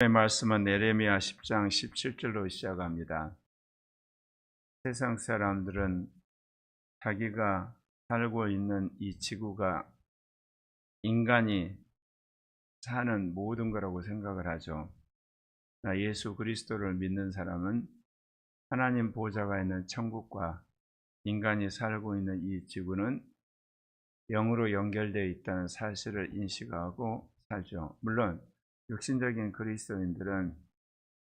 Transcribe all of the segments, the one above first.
의 말씀은 에레미야 10장 17절로 시작합니다. 세상 사람들은 자기가 살고 있는 이 지구가 인간이 사는 모든 거라고 생각을 하죠. 예수 그리스도를 믿는 사람은 하나님 보좌가 있는 천국과 인간이 살고 있는 이 지구는 영으로 연결되어 있다는 사실을 인식하고 살죠. 물론 육신적인 그리스도인들은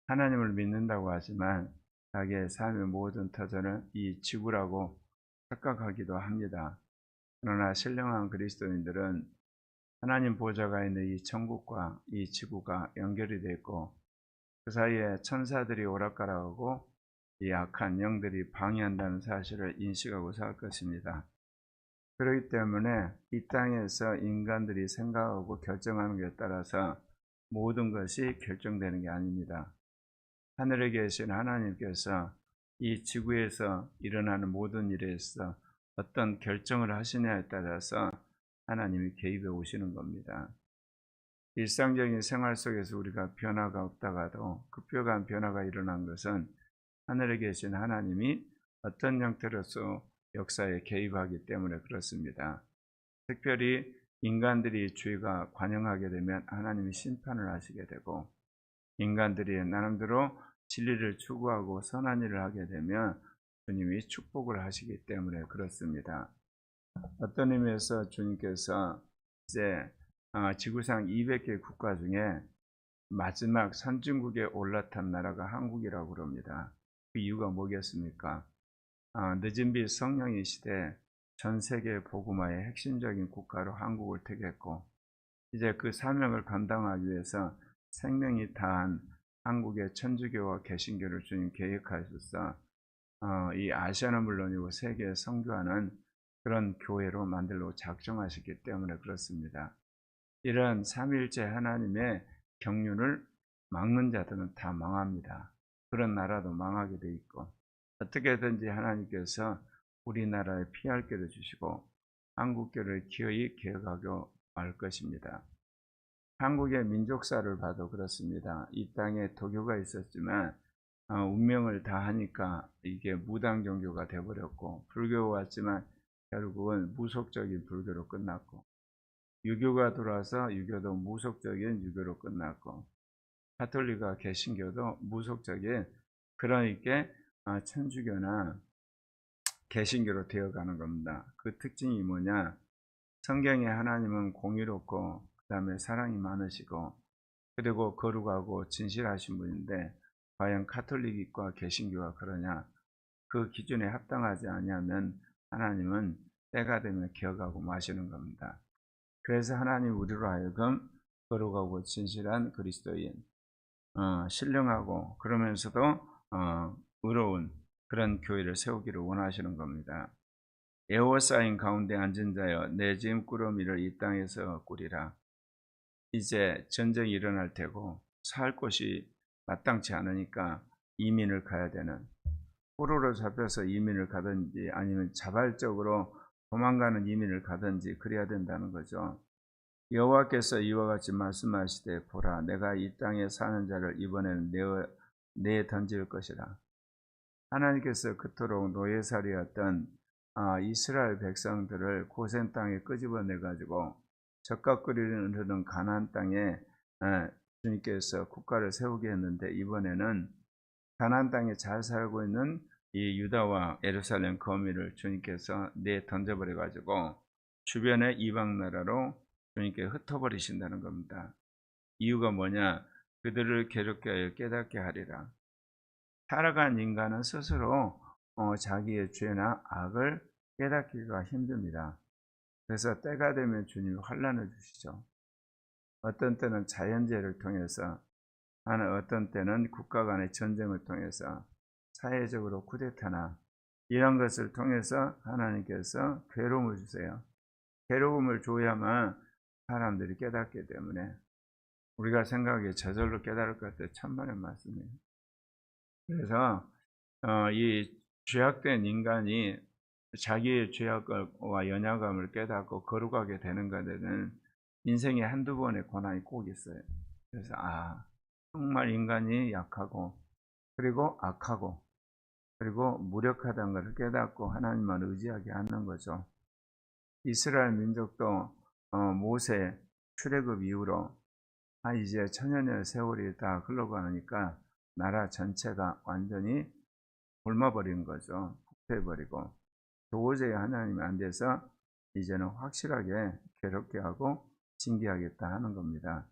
하나님을 믿는다고 하지만 자기의 삶의 모든 터전을 이 지구라고 착각하기도 합니다. 그러나 신령한 그리스도인들은 하나님 보좌가 있는 이 천국과 이 지구가 연결이 되어 있고 그 사이에 천사들이 오락가락하고 이 악한 영들이 방해한다는 사실을 인식하고 살 것입니다. 그렇기 때문에 이 땅에서 인간들이 생각하고 결정하는 것에 따라서 모든 것이 결정되는 게 아닙니다. 하늘에 계신 하나님께서 이 지구에서 일어나는 모든 일에서 어떤 결정을 하시냐에 따라서 하나님이 개입해 오시는 겁니다. 일상적인 생활 속에서 우리가 변화가 없다가도 급격한 변화가 일어난 것은 하늘에 계신 하나님이 어떤 형태로서 역사에 개입하기 때문에 그렇습니다. 특별히 인간들이 죄가 관영하게 되면 하나님이 심판을 하시게 되고 인간들이 나름대로 진리를 추구하고 선한 일을 하게 되면 주님이 축복을 하시기 때문에 그렇습니다. 어떤 의미에서 주님께서 이제 어, 지구상 200개 국가 중에 마지막 선진국에 올라탄 나라가 한국이라고 그럽니다. 그 이유가 뭐겠습니까? 어, 늦은 빛 성령의 시대 전 세계 복음화의 핵심적인 국가로 한국을 택했고 이제 그 사명을 감당하기 위해서 생명이 다한 한국의 천주교와 개신교를 주님 계획하셔서 어, 이 아시아는 물론이고 세계에 선교하는 그런 교회로 만들고 작정하셨기 때문에 그렇습니다. 이런 삼일째 하나님의 경륜을 막는 자들은 다 망합니다. 그런 나라도 망하게 돼 있고 어떻게든지 하나님께서 우리나라에 피할 길을 주시고 한국교를 기어이 개혁하고 말 것입니다. 한국의 민족사를 봐도 그렇습니다. 이 땅에 도교가 있었지만 어, 운명을 다 하니까 이게 무당 종교가 되어버렸고 불교가 왔지만 결국은 무속적인 불교로 끝났고 유교가 들어와서 유교도 무속적인 유교로 끝났고 카톨릭과 개신교도 무속적인 그러니까 어, 천주교나 개신교로 되어가는 겁니다. 그 특징이 뭐냐? 성경에 하나님은 공의롭고 그 다음에 사랑이 많으시고 그리고 거룩하고 진실하신 분인데 과연 카톨릭과 개신교가 그러냐? 그 기준에 합당하지 아니하면 하나님은 때가 되면 기억하고 마시는 겁니다. 그래서 하나님 우리로 하여금 거룩하고 진실한 그리스도인, 어, 신령하고 그러면서도 어, 의로운 그런 교회를 세우기를 원하시는 겁니다. 에워싸인 가운데 앉은 자여 내 짐 꾸러미를 이 땅에서 꾸리라. 이제 전쟁이 일어날 테고 살 곳이 마땅치 않으니까 이민을 가야 되는 포로로 잡혀서 이민을 가든지 아니면 자발적으로 도망가는 이민을 가든지 그래야 된다는 거죠. 여호와께서 이와 같이 말씀하시되 보라 내가 이 땅에 사는 자를 이번에는 내어 내 던질 것이라. 하나님께서 그토록 노예살이었던 아, 이스라엘 백성들을 고센 땅에 끄집어내 가지고 적각거리는 흐르는 가나안 땅에 아, 주님께서 국가를 세우게 했는데 이번에는 가나안 땅에 잘 살고 있는 이 유다와 예루살렘 거미를 주님께서 내 던져버려 가지고 주변의 이방 나라로 주님께 흩어버리신다는 겁니다. 이유가 뭐냐? 그들을 괴롭게 하여 깨닫게 하리라. 살아간 인간은 스스로 어, 자기의 죄나 악을 깨닫기가 힘듭니다. 그래서 때가 되면 주님이 환란을 주시죠. 어떤 때는 자연재해를 통해서 하는 어떤 때는 국가 간의 전쟁을 통해서 사회적으로 쿠데타나 이런 것을 통해서 하나님께서 괴로움을 주세요. 괴로움을 줘야만 사람들이 깨닫기 때문에 우리가 생각하기에 저절로 깨달을 것 같아요. 천만의 말씀이에요. 그래서 어, 이 죄악된 인간이 자기의 죄악과 연약함을 깨닫고 거룩하게 되는 것에는 인생에 한두 번의 고난이 꼭 있어요. 그래서 아 정말 인간이 약하고 그리고 악하고 그리고 무력하다는 것을 깨닫고 하나님만 의지하게 하는 거죠. 이스라엘 민족도 어, 모세 출애굽 이후로 아 이제 천년의 세월이 다 흘러가니까 나라 전체가 완전히 굶어버린 거죠. 폭패해버리고 도저히 하나님이 안 돼서 이제는 확실하게 괴롭게 하고 징계하겠다 하는 겁니다.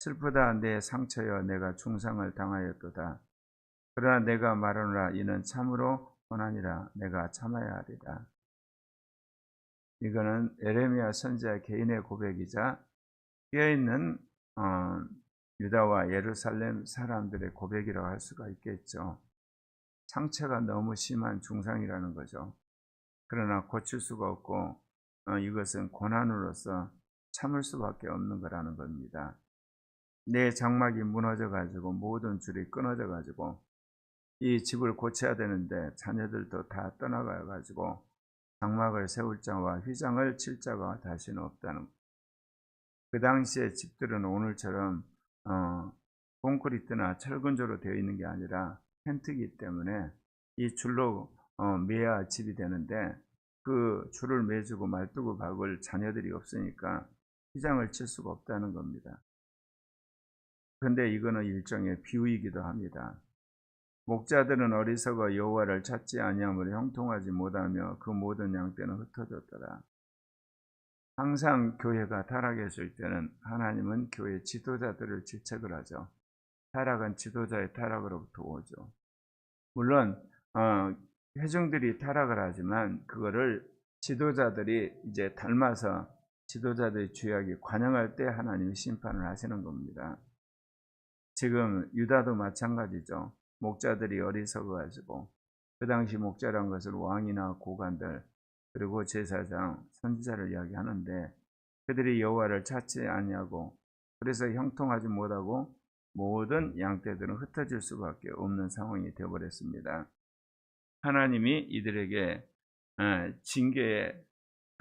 슬프다 내 상처여 내가 중상을 당하였도다. 그러나 내가 말하노라 이는 참으로 고난이라 내가 참아야 하리라. 이거는 에레미야 선지자 개인의 고백이자 깨어있는 어, 유다와 예루살렘 사람들의 고백이라고 할 수가 있겠죠. 상처가 너무 심한 중상이라는 거죠. 그러나 고칠 수가 없고 어, 이것은 고난으로서 참을 수밖에 없는 거라는 겁니다. 내 장막이 무너져 가지고 모든 줄이 끊어져 가지고 이 집을 고쳐야 되는데 자녀들도 다 떠나가 가지고 장막을 세울 자와 휘장을 칠 자가 다시는 없다는 것. 그 당시의 집들은 오늘처럼 어, 콘크리트나 철근조로 되어 있는 게 아니라 텐트이기 때문에 이 줄로 어, 매야 집이 되는데 그 줄을 매주고 말두고 박을 자녀들이 없으니까 휘장을 칠 수가 없다는 겁니다. 근데 이거는 일종의 비유이기도 합니다. 목자들은 어리석어 여호와를 찾지 아니함으로 형통하지 못하며 그 모든 양떼는 흩어졌더라. 항상 교회가 타락했을 때는 하나님은 교회 지도자들을 질책을 하죠. 타락은 지도자의 타락으로부터 오죠. 물론 어, 회중들이 타락을 하지만 그거를 지도자들이 이제 닮아서 지도자들의 죄악이 관영할 때 하나님이 심판을 하시는 겁니다. 지금 유다도 마찬가지죠. 목자들이 어리석어 가지고 그 당시 목자란 것을 왕이나 고관들 그리고 제사장 선지자를 이야기하는데 그들이 여호와를 찾지 아니하고 그래서 형통하지 못하고 모든 양떼들은 흩어질 수밖에 없는 상황이 되어버렸습니다. 하나님이 이들에게 어, 징계의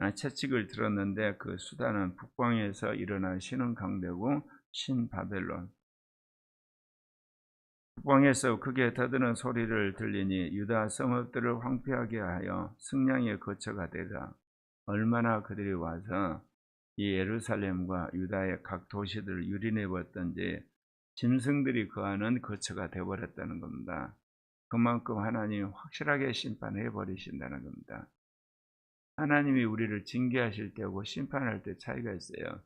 어, 채찍을 들었는데 그 수단은 북방에서 일어난 신은 강대고 신바벨론 북방에서 크게 터드는 소리를 들리니 유다 성읍들을 황폐하게 하여 승량의 거처가 되자 얼마나 그들이 와서 이 예루살렘과 유다의 각 도시들을 유린해 봤던지 짐승들이 거하는 거처가 되어버렸다는 겁니다. 그만큼 하나님이 확실하게 심판해 버리신다는 겁니다. 하나님이 우리를 징계하실 때고 심판할 때 차이가 있어요.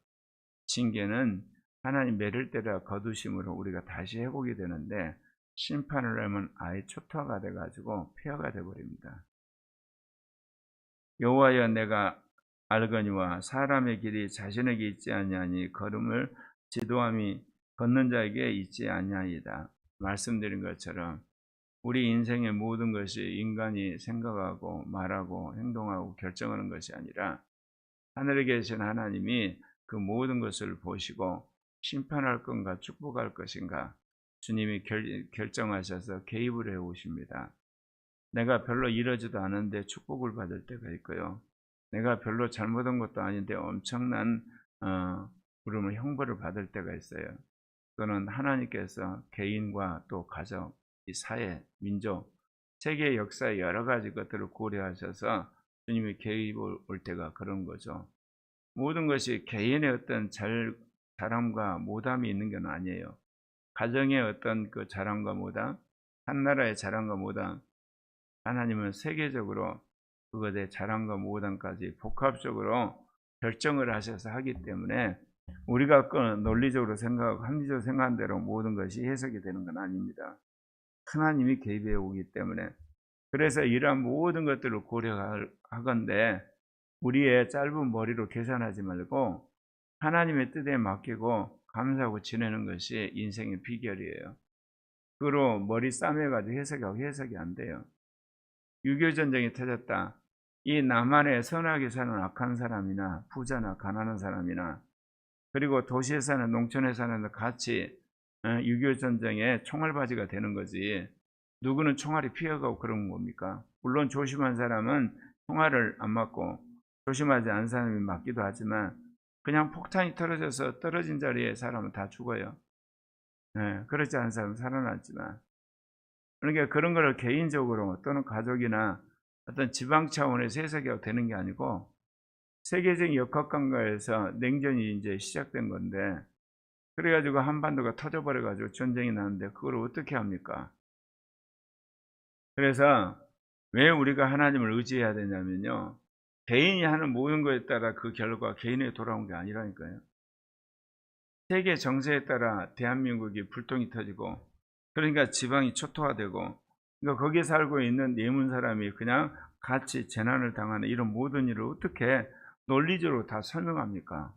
징계는 하나님 매를 때라 거두심으로 우리가 다시 회복이 되는데 심판을 하면 아예 초토화가 돼가지고 폐허가 돼버립니다. 여호와여 내가 알거니와 사람의 길이 자신에게 있지 아니하니 걸음을 지도함이 걷는 자에게 있지 아니하이다. 말씀드린 것처럼 우리 인생의 모든 것이 인간이 생각하고 말하고 행동하고 결정하는 것이 아니라 하늘에 계신 하나님이 그 모든 것을 보시고 심판할 건가 축복할 것인가 주님이 결, 결정하셔서 개입을 해 오십니다. 내가 별로 이러지도 않은데 축복을 받을 때가 있고요. 내가 별로 잘못한 것도 아닌데 엄청난 어, 부름을 형벌을 받을 때가 있어요. 또는 하나님께서 개인과 또 가정, 이 사회, 민족, 세계 역사의 여러 가지 것들을 고려하셔서 주님이 개입을 올 때가 그런 거죠. 모든 것이 개인의 어떤 잘, 자랑과 모담이 있는 건 아니에요. 가정의 어떤 그 자랑과 모담, 한 나라의 자랑과 모담, 하나님은 세계적으로 그것의 자랑과 모담까지 복합적으로 결정을 하셔서 하기 때문에 우리가 그 논리적으로 생각하고 합리적으로 생각한 대로 모든 것이 해석이 되는 건 아닙니다. 하나님이 개입해 오기 때문에 그래서 이러한 모든 것들을 고려하건대 우리의 짧은 머리로 계산하지 말고 하나님의 뜻에 맡기고 감사하고 지내는 것이 인생의 비결이에요. 그로 머리 싸매가지고 해석하고 해석이 안 돼요. 6.25 전쟁이 터졌다. 이 남한에 선하게 사는 악한 사람이나 부자나 가난한 사람이나 그리고 도시에 사는 농촌에 사는 같이 6.25 전쟁에 총알바지가 되는 거지. 누구는 총알이 피해가고 그런 겁니까? 물론 조심한 사람은 총알을 안 맞고 조심하지 않은 사람이 맞기도 하지만 그냥 폭탄이 떨어져서 떨어진 자리에 사람은 다 죽어요. 예, 그렇지 않은 사람은 살아났지만 그러니까 그런 거를 개인적으로 또는 가족이나 어떤 지방 차원에서 해석이 되는 게 아니고 세계적인 역학관계에서 냉전이 이제 시작된 건데 그래가지고 한반도가 터져버려가지고 전쟁이 나는데 그걸 어떻게 합니까? 그래서 왜 우리가 하나님을 의지해야 되냐면요. 개인이 하는 모든 것에 따라 그 결과 개인에 돌아온 게 아니라니까요. 세계 정세에 따라 대한민국이 불똥이 터지고 그러니까 지방이 초토화되고 그러니까 거기에 살고 있는 예문 사람이 그냥 같이 재난을 당하는 이런 모든 일을 어떻게 논리적으로 다 설명합니까?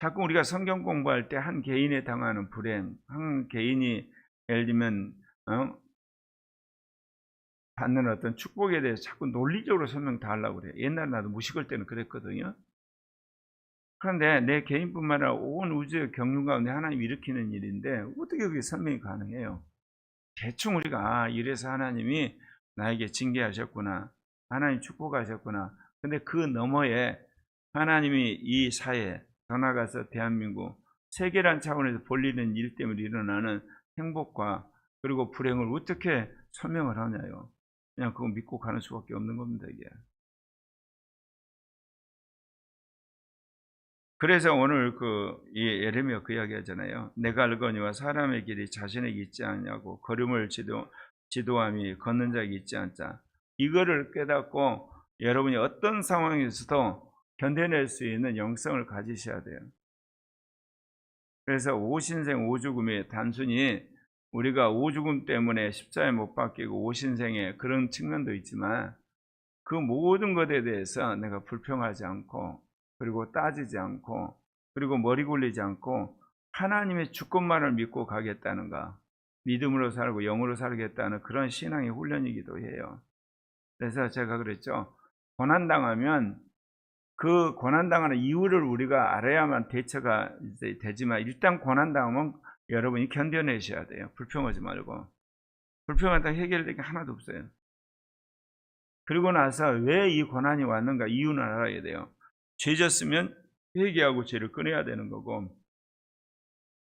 자꾸 우리가 성경 공부할 때 한 개인에 당하는 불행, 한 개인이 예를 들면 어? 받는 어떤 축복에 대해서 자꾸 논리적으로 설명 다 하려고 그래요. 옛날 나도 무식할 때는 그랬거든요. 그런데 내 개인뿐만 아니라 온 우주의 경륜 가운데 하나님이 일으키는 일인데 어떻게 그게 설명이 가능해요? 대충 우리가 아, 이래서 하나님이 나에게 징계하셨구나. 하나님 축복하셨구나. 근데 그 너머에 하나님이 이 사회 더 나아가서 대한민국 세계란 차원에서 벌리는 일 때문에 일어나는 행복과 그리고 불행을 어떻게 설명을 하냐요. 그냥 그거 믿고 가는 수밖에 없는 겁니다, 이게. 그래서 오늘 그 예레미야 그 이야기 하잖아요. 내가 알거니와 사람의 길이 자신에게 있지 않냐고 걸음을 지도 지도함이 걷는 자에게 있지 않자. 이거를 깨닫고 여러분이 어떤 상황에서도 견뎌낼 수 있는 영성을 가지셔야 돼요. 그래서 오신생 오죽음이 단순히 우리가 오죽음 때문에 십자에 못 박히고 오신생의 그런 측면도 있지만 그 모든 것에 대해서 내가 불평하지 않고 그리고 따지지 않고 그리고 머리 굴리지 않고 하나님의 주권만을 믿고 가겠다는가 믿음으로 살고 영으로 살겠다는 그런 신앙의 훈련이기도 해요. 그래서 제가 그랬죠. 고난당하면 그 고난당하는 이유를 우리가 알아야만 대처가 이제 되지만 일단 고난당하면 여러분이 견뎌내셔야 돼요. 불평하지 말고. 불평하다 해결될 게 하나도 없어요. 그리고 나서 왜 이 고난이 왔는가 이유는 알아야 돼요. 죄 졌으면 회개하고 죄를 끊어야 되는 거고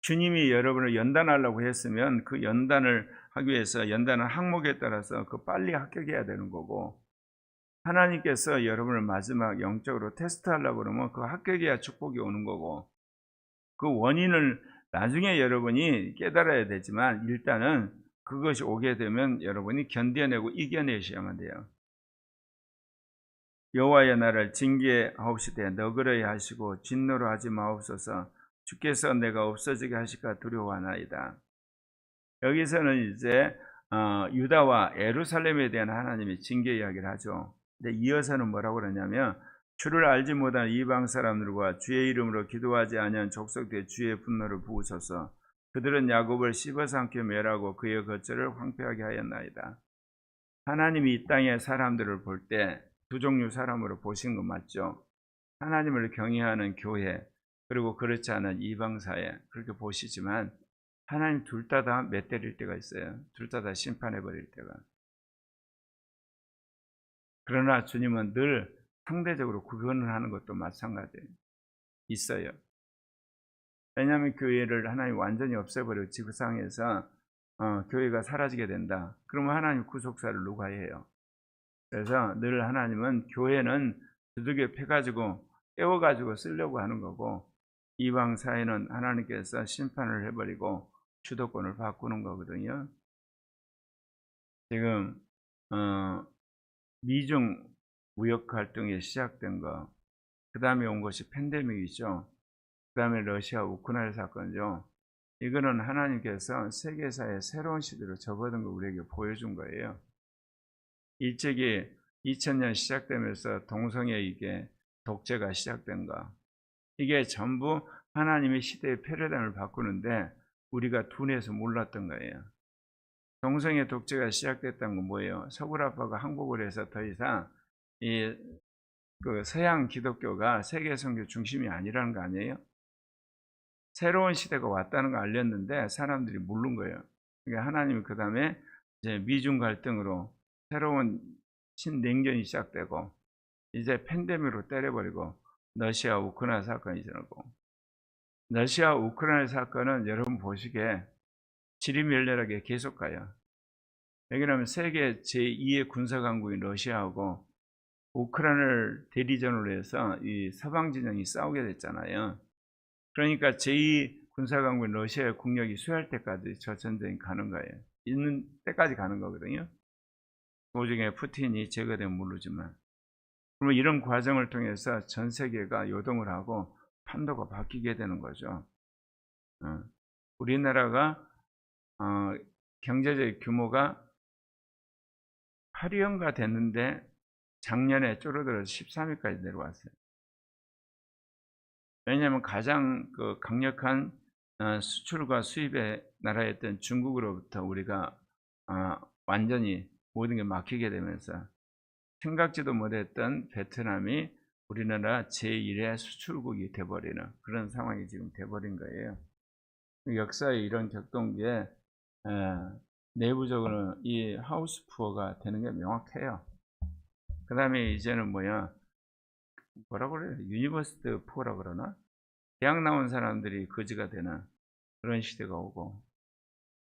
주님이 여러분을 연단하려고 했으면 그 연단을 하기 위해서 연단은 항목에 따라서 그 빨리 합격해야 되는 거고 하나님께서 여러분을 마지막 영적으로 테스트하려고 그러면 그 합격해야 축복이 오는 거고 그 원인을 나중에 여러분이 깨달아야 되지만 일단은 그것이 오게 되면 여러분이 견뎌내고 이겨내셔야만 돼요. 여호와의 나를 징계하옵시되 너그러이 하시고 진노로 하지 마옵소서 주께서 내가 없어지게 하실까 두려워하나이다. 여기서는 이제 어, 유다와 에루살렘에 대한 하나님의 징계 이야기를 하죠. 근데 이어서는 뭐라고 그러냐면 주를 알지 못한 이방 사람들과 주의 이름으로 기도하지 아니한 족속대 주의 분노를 부으소서 그들은 야곱을 씹어삼켜 멸하고 그의 거처를 황폐하게 하였나이다. 하나님이 이 땅의 사람들을 볼 때 두 종류 사람으로 보신 거 맞죠? 하나님을 경외하는 교회 그리고 그렇지 않은 이방 사회 그렇게 보시지만 하나님 둘 다다 맷때릴 때가 있어요. 둘 다 다 심판해 버릴 때가. 그러나 주님은 늘 상대적으로 구분을 하는 것도 마찬가지예요. 있어요. 왜냐하면 교회를 하나님 완전히 없애버리고 지구상에서 어, 교회가 사라지게 된다. 그러면 하나님 구속사를 누가 해요? 그래서 늘 하나님은 교회는 두둑에 패가지고 깨워가지고 쓰려고 하는 거고 이방 사회는 하나님께서 심판을 해버리고 주도권을 바꾸는 거거든요. 지금 어, 미중 무역 활동이 시작된 거, 그 다음에 온 것이 팬데믹이죠. 그 다음에 러시아 우크라이나 사건이죠. 이거는 하나님께서 세계사의 새로운 시대로 접어든 거 우리에게 보여준 거예요. 일찍이 2000년 시작되면서 동성애 이게 독재가 시작된 거. 이게 전부 하나님의 시대의 패러다임을 바꾸는데 우리가 둔해서 몰랐던 거예요. 동성애 독재가 시작됐다는 건 뭐예요? 서구라파가 항복을 해서 더 이상 이 그 서양 기독교가 세계 선교 중심이 아니라는 거 아니에요? 새로운 시대가 왔다는 거 알렸는데 사람들이 모른 거예요. 그러니까 하나님이 그 다음에 이제 미중 갈등으로 새로운 신냉전이 시작되고 이제 팬데믹으로 때려버리고 러시아 우크라이나 사건이 일어나고 러시아 우크라이나 사건은 여러분 보시기에 지리멸렬하게 계속 가요. 왜냐하면 세계 제2의 군사 강국인 러시아하고 우크라이나를 대리전으로 해서 이 서방 진영이 싸우게 됐잖아요. 그러니까 제2 군사 강국인 러시아의 국력이 수할 때까지 저 전쟁이 가는 거예요. 있는 때까지 가는 거거든요. 도중에 푸틴이 제거되면 모르지만. 그러면 이런 과정을 통해서 전 세계가 요동을 하고 판도가 바뀌게 되는 거죠. 어, 우리나라가 어, 경제적 규모가 8위인가 됐는데 작년에 줄어들어서 13위까지 내려왔어요. 왜냐하면 가장 그 강력한 어, 수출과 수입의 나라였던 중국으로부터 우리가 어, 완전히 모든 게 막히게 되면서 생각지도 못했던 베트남이 우리나라 제1의 수출국이 돼버리는 그런 상황이 지금 돼버린 거예요. 역사의 이런 격동기에 에, 내부적으로는 이 하우스 푸어가 되는 게 명확해요. 그 다음에 이제는 뭐야 뭐라 그래요? 유니버스트 푸어라 그러나? 대학 나온 사람들이 거지가 되는 그런 시대가 오고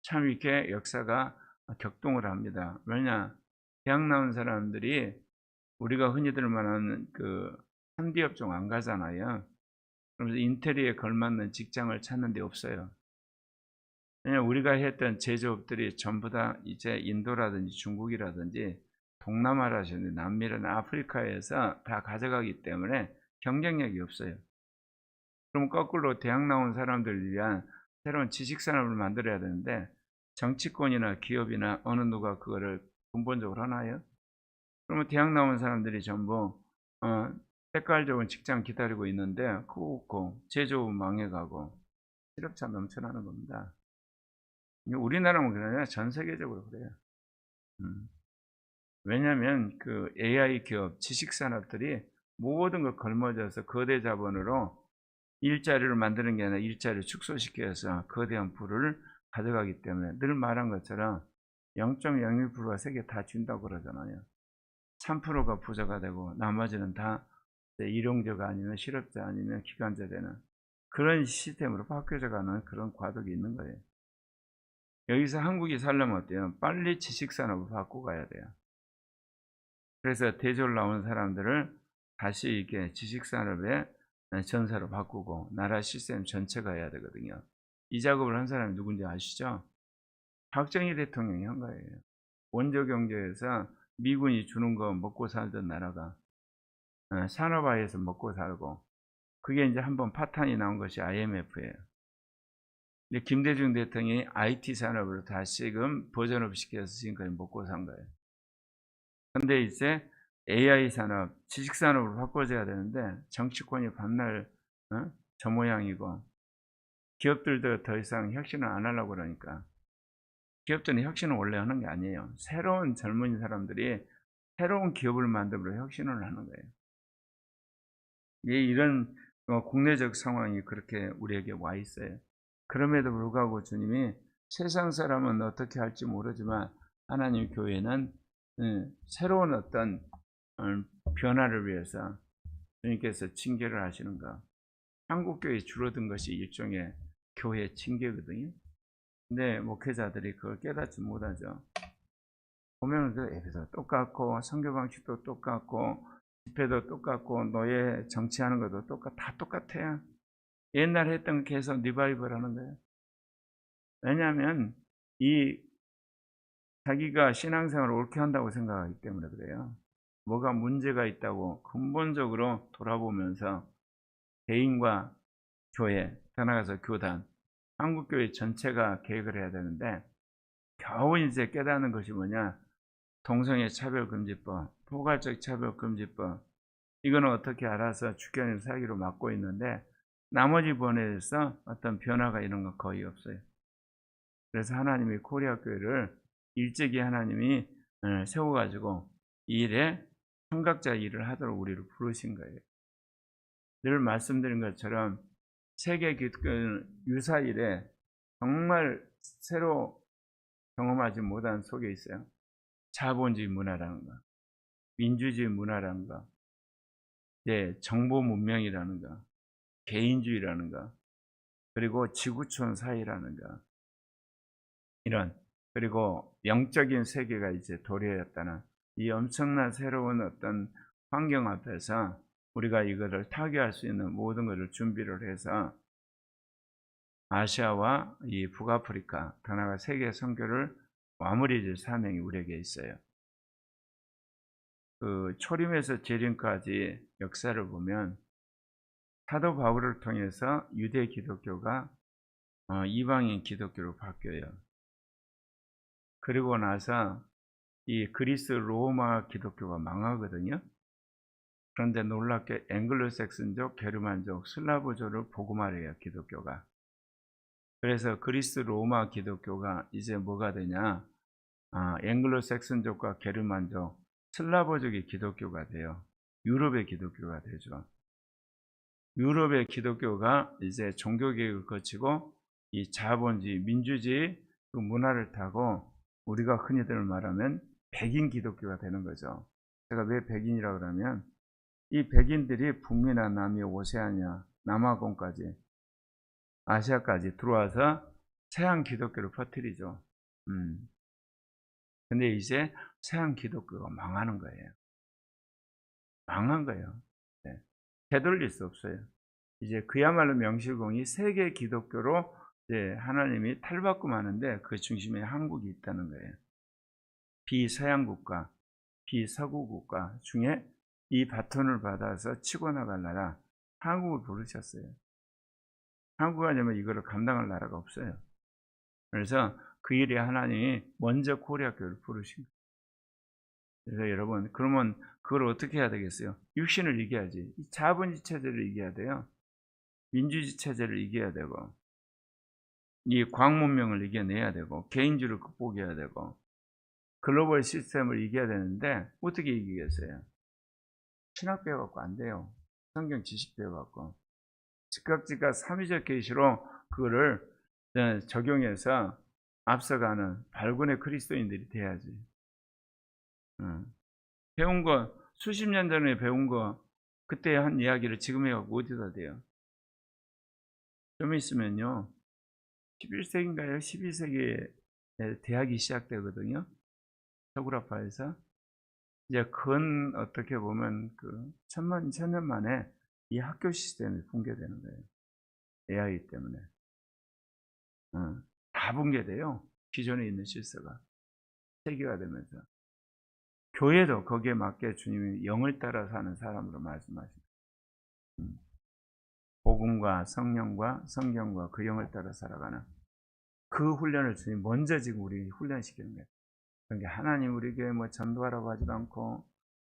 참 이렇게 역사가 격동을 합니다. 왜냐? 대학 나온 사람들이 우리가 흔히들 말하는 그 한비업종 안 가잖아요. 그러면서 인테리어에 걸맞는 직장을 찾는 데 없어요. 왜냐 우리가 했던 제조업들이 전부 다 이제 인도라든지 중국이라든지 동남아라든지 남미라든지 아프리카에서 다 가져가기 때문에 경쟁력이 없어요. 그럼 거꾸로 대학 나온 사람들을 위한 새로운 지식산업을 만들어야 되는데 정치권이나 기업이나 어느 누가 그거를 근본적으로 하나요? 그러면 대학 나온 사람들이 전부 어, 색깔 좋은 직장 기다리고 있는데 그거 없고 제조업 망해가고 실업차 넘쳐나는 겁니다. 우리나라만 그러냐 뭐전 세계적으로 그래요. 음. 왜냐하면 그 AI 기업, 지식 산업들이 모든 걸 걸머져서 거대 자본으로 일자리를 만드는 게 아니라 일자리를 축소시켜서 거대한 부를 가져가기 때문에 늘 말한 것처럼 0.01%가 세계 다 준다고 그러잖아요. 3%가 부자가 되고 나머지는 다 일용자가 아니면 실업자 아니면 기관자 되는 그런 시스템으로 바뀌어져 가는 그런 과도기 있는 거예요. 여기서 한국이 살려면 어때요? 빨리 지식산업을 바꾸고 가야 돼요. 그래서 대졸 나온 사람들을 다시 이게 지식산업의 전사로 바꾸고 나라 시스템 전체가 해야 되거든요. 이 작업을 한 사람이 누군지 아시죠? 박정희 대통령이 한 거예요. 원조 경제에서 미군이 주는 거 먹고 살던 나라가 어, 산업화해서 먹고 살고 그게 이제 한번 파탄이 나온 것이 IMF예요. 김대중 대통령이 IT 산업으로 다시금 버전업 시켜서 지금까지 먹고 산 거예요. 근데 이제 AI 산업, 지식 산업으로 바꿔줘야 되는데 정치권이 반날 어? 저 모양이고 기업들도 더 이상 혁신을 안 하려고 그러니까 기업들은 혁신을 원래 하는 게 아니에요. 새로운 젊은 사람들이 새로운 기업을 만들므로 혁신을 하는 거예요. 이런 어, 국내적 상황이 그렇게 우리에게 와 있어요. 그럼에도 불구하고 주님이 세상 사람은 어떻게 할지 모르지만 하나님 교회는 음, 새로운 어떤 음, 변화를 위해서 주님께서 징계를 하시는가. 한국 교회 줄어든 것이 일종의 교회 징계거든요. 근데 목회자들이 그걸 깨닫지 못하죠. 보면 그 에베소 똑같고 성교 방식도 똑같고 집회도 똑같고 노예 정치하는 것도 똑같 다 똑같아요. 옛날 했던 거 계속 리바이벌 하는 거예요. 왜냐하면 이 자기가 신앙생활을 옳게 한다고 생각하기 때문에 그래요. 뭐가 문제가 있다고 근본적으로 돌아보면서 개인과 교회, 떠나가서 교단, 한국교회 전체가 계획을 해야 되는데 겨우 이제 깨닫는 것이 뭐냐 동성애 차별금지법, 포괄적 차별금지법 이거는 어떻게 알아서 주견을 사기로 막고 있는데 나머지 부분에서 어떤 변화가 이런 거 거의 없어요. 그래서 하나님이 코리아 교회를 일찍이 하나님이 어, 세워가지고 이 일에 청각자 일을 하도록 우리를 부르신 거예요. 늘 말씀드린 것처럼 세계 그 유사 일에 정말 새로 경험하지 못한 속에 있어요. 자본주의 문화라는 거, 민주주의 문화라는 거, 예, 정보 문명이라는 거, 개인주의라는 거, 그리고 지구촌 사이라는 거 이런 그리고 영적인 세계가 이제 도래했다는 이 엄청난 새로운 어떤 환경 앞에서 우리가 이거를 타개할 수 있는 모든 것을 준비를 해서 아시아와 이 북아프리카, 더 나아가 세계 선교를 마무리 질 사명이 우리에게 있어요. 그 초림에서 재림까지 역사를 보면 사도 바울을 통해서 유대 기독교가 어, 이방인 기독교로 바뀌어요. 그리고 나서 이 그리스 로마 기독교가 망하거든요. 그런데 놀랍게 앵글로색슨족, 게르만족, 슬라브족을 복음화해요 기독교가. 그래서 그리스 로마 기독교가 이제 뭐가 되냐? 아, 앵글로색슨족과 게르만족, 슬라브족이 기독교가 돼요. 유럽의 기독교가 되죠. 유럽의 기독교가 이제 종교개혁을 거치고 이 자본주의, 민주주의 그 문화를 타고 우리가 흔히들 말하면 백인 기독교가 되는 거죠. 제가 왜 백인이라고 그러면 이 백인들이 북미나 남미, 오세아니아, 남아공까지 아시아까지 들어와서 서양 기독교를 퍼뜨리죠. 음. 근데 이제 서양 기독교가 망하는 거예요. 망한 거예요. 네. 되돌릴 수 없어요. 이제 그야말로 명실공히 세계 기독교로 이제 하나님이 탈바꿈하는데 그 중심에 한국이 있다는 거예요. 비서양 국가, 비서구 국가 중에 이 바톤을 받아서 치고 나갈 나라 한국을 부르셨어요. 한국 아니면 이거를 감당할 나라가 없어요. 그래서 그 일에 하나님이 먼저 코리아교를 부르신 거예요. 그래서 여러분 그러면 그걸 어떻게 해야 되겠어요? 육신을 이겨야지. 자본주의 체제를 이겨야 돼요. 민주주의 체제를 이겨야 되고 이 광문명을 이겨내야 되고 개인주의를 극복해야 되고 글로벌 시스템을 이겨야 되는데 어떻게 이기겠어요? 신학 배워갖고 안 돼요. 성경 지식 배워갖고 즉각즉각 삼위적 계시로 그거를 적용해서 앞서가는 발군의 그리스도인들이 돼야지. 응. 배운 거 수십 년 전에 배운 거 그때 한 이야기를 지금 해갖고 어디다 돼요? 좀 있으면요. 11세기인가요? 12세기에 대학이 시작되거든요. 서구라파에서. 이제 근 어떻게 보면 그 천만, 천년 만에 이 학교 시스템이 붕괴되는 거예요. AI 때문에. 어, 다 붕괴돼요. 기존에 있는 질서가. 세계가 되면서. 교회도 거기에 맞게 주님이 영을 따라 사는 사람으로 말씀하십니다. 음. 복음과 성령과 성경과 그 영을 따라 살아가는 그 훈련을 주님 먼저 지금 우리 훈련시키는 거예요. 그러니까 하나님 우리 교회 뭐 전도하라고 하지도 않고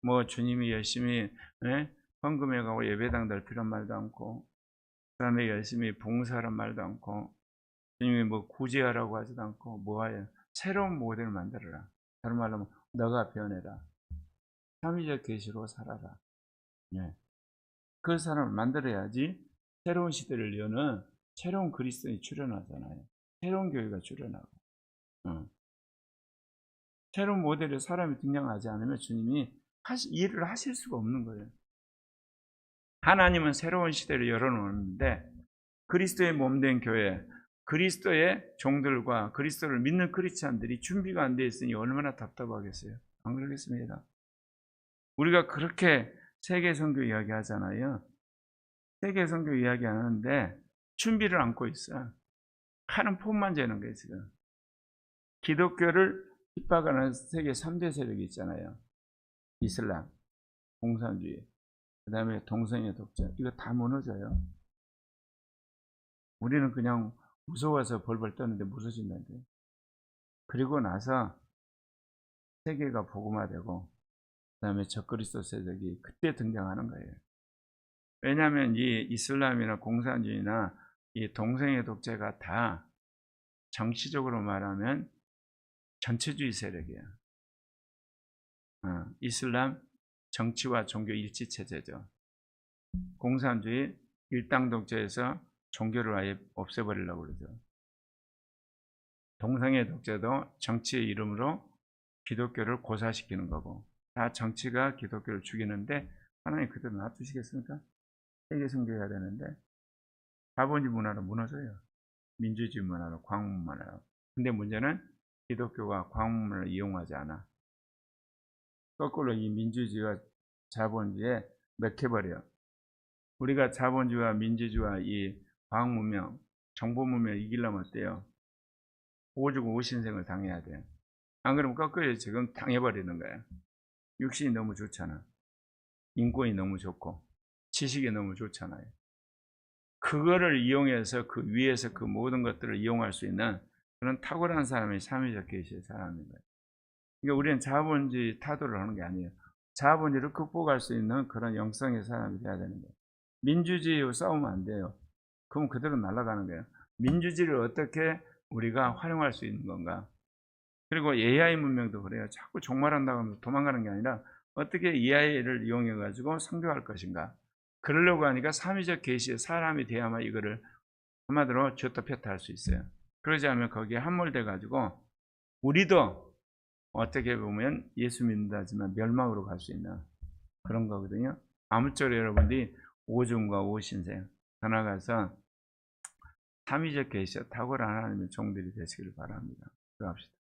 뭐 주님이 열심히 예? 헌금해 가고 예배당 넓히란 말도 않고 그 다음에 열심히 봉사하란 말도 않고 주님이 뭐 구제하라고 하지도 않고 뭐하여 새로운 모델을 만들어라. 다른 말로 하면 너가 변해라. 삼위적 계시로 살아라. 네. 그 사람을 만들어야지 새로운 시대를 여는 새로운 그리스도인이 출현하잖아요. 새로운 교회가 출현하고. 어. 새로운 모델의 사람이 등장하지 않으면 주님이 하시, 일을 하실 수가 없는 거예요. 하나님은 새로운 시대를 열어놓는데 그리스도의 몸된 교회, 그리스도의 종들과 그리스도를 믿는 크리스찬들이 준비가 안 돼 있으니 얼마나 답답하겠어요. 안 그러겠습니다. 우리가 그렇게 세계 선교 이야기 하잖아요. 세계 선교 이야기 하는데 준비를 안고 있어. 하는 폼만 재는 거예요, 지금. 기독교를 핍박하는 세계 3대 세력이 있잖아요. 이슬람, 공산주의, 그 다음에 동성애 독재. 이거 다 무너져요. 우리는 그냥 무서워서 벌벌 떠는데 무서진다는데. 그리고 나서 세계가 복음화되고, 그 다음에 적그리스도 세력이 그때 등장하는 거예요. 왜냐하면 이 이슬람이나 공산주의나 이 동성애 독재가 다 정치적으로 말하면 전체주의 세력이야. 어, 이슬람 정치와 종교 일치 체제죠. 공산주의 일당 독재에서 종교를 아예 없애버리려고 그러죠. 동성애 독재도 정치의 이름으로 기독교를 고사시키는 거고 다 정치가 기독교를 죽이는데 하나님 그대로 놔두시겠습니까? 세계 선교해야 되는데 자본주의 문화로 무너져요. 민주주의 문화로, 광문 문화로. 근데 문제는 기독교가 광문 문화를 이용하지 않아. 거꾸로 이 민주주의가 자본주의에 맥혀버려. 우리가 자본주의와 민주주의와 이 과학문명, 정보문명 이기려면 어때요? 오죽 오신생을 당해야 돼요. 안 그러면 거꾸로 지금 당해버리는 거예요. 육신이 너무 좋잖아. 인권이 너무 좋고, 지식이 너무 좋잖아요. 그거를 이용해서 그 위에서 그 모든 것들을 이용할 수 있는 그런 탁월한 사람이 삼위적 계시의 사람인 거예요. 그러니까 우리는 자본주의 타도를 하는 게 아니에요. 자본주의를 극복할 수 있는 그런 영성의 사람이 돼야 되는 거예요. 민주주의로 싸우면 안 돼요. 그럼 그대로 날아가는 거예요. 민주주의를 어떻게 우리가 활용할 수 있는 건가? 그리고 AI 문명도 그래요. 자꾸 종말한다고 하면서 도망가는 게 아니라 어떻게 AI를 이용해 가지고 선교할 것인가? 그러려고 하니까 삼위적 계시의 사람이 돼야만 이거를 한마디로 쥐었다 폈다 할 수 있어요. 그러지 않으면 거기에 함몰돼 가지고 우리도 어떻게 보면 예수 믿는다지만 멸망으로 갈 수 있는 그런 거거든요. 아무쪼록 여러분들이 오종과 오신생 더 나가서 삼위적 계시와 탁월한 하나님의 종들이 되시기를 바랍니다. 들어갑시다.